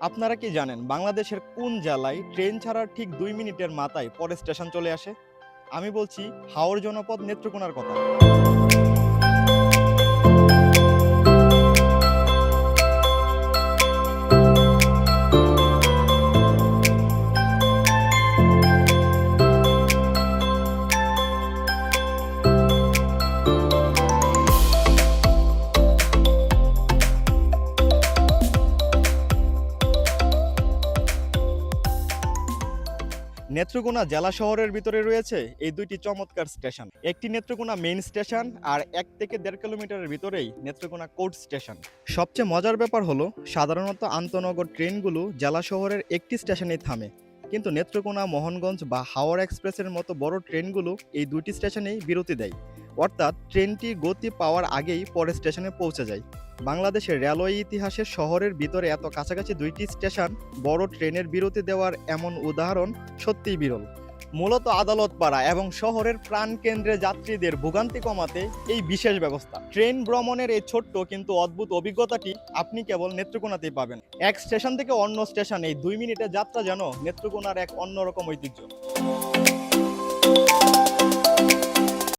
আপনারা কি জানেন বাংলাদেশের কোন জেলায় ট্রেন ছাড়ার ঠিক দুই মিনিটের মাথায় পরে স্টেশন চলে আসে? আমি বলছি হাওড় জনপদ নেত্রকোনার কথা। নেত্রকোনা জেলা শহরের ভিতরে রয়েছে এই দুইটি চমৎকার স্টেশন। একটি নেত্রকোনা মেইন স্টেশন আর এক থেকে দেড় কিলোমিটারের ভিতরেই নেত্রকোনা কোর্ট স্টেশন। সবচেয়ে মজার ব্যাপার হলো, সাধারণত আন্তনগর ট্রেনগুলো জেলা শহরের একটি স্টেশনেই থামে। কিন্তু নেত্রকোনা, মোহনগঞ্জ বা হাওড়া এক্সপ্রেসের মতো বড় ট্রেনগুলো এই দুটি স্টেশনেই বিরতি দেয়। অর্থাৎ ট্রেনটি গতি পাওয়ার আগেই পরে স্টেশনে পৌঁছে যায়। বাংলাদেশের রেলওয়ে ইতিহাসে শহরের ভিতরে এত কাছাকাছি দুইটি স্টেশন, বড় ট্রেনের বিরতি দেওয়ার এমন উদাহরণ সত্যিই বিরল। মূলত আদালত পাড়া এবং শহরের প্রাণকেন্দ্রে যাত্রীদের ভোগান্তি কমাতে এই বিশেষ ব্যবস্থা। ট্রেন ভ্রমণের এই ছোট্ট কিন্তু অদ্ভুত অভিজ্ঞতাটি আপনি কেবল নেত্রকোনাতেই পাবেন। এক স্টেশন থেকে অন্য স্টেশন এই দুই মিনিটের যাত্রা যেন নেত্রকোনার এক অন্যরকম ঐতিহ্য।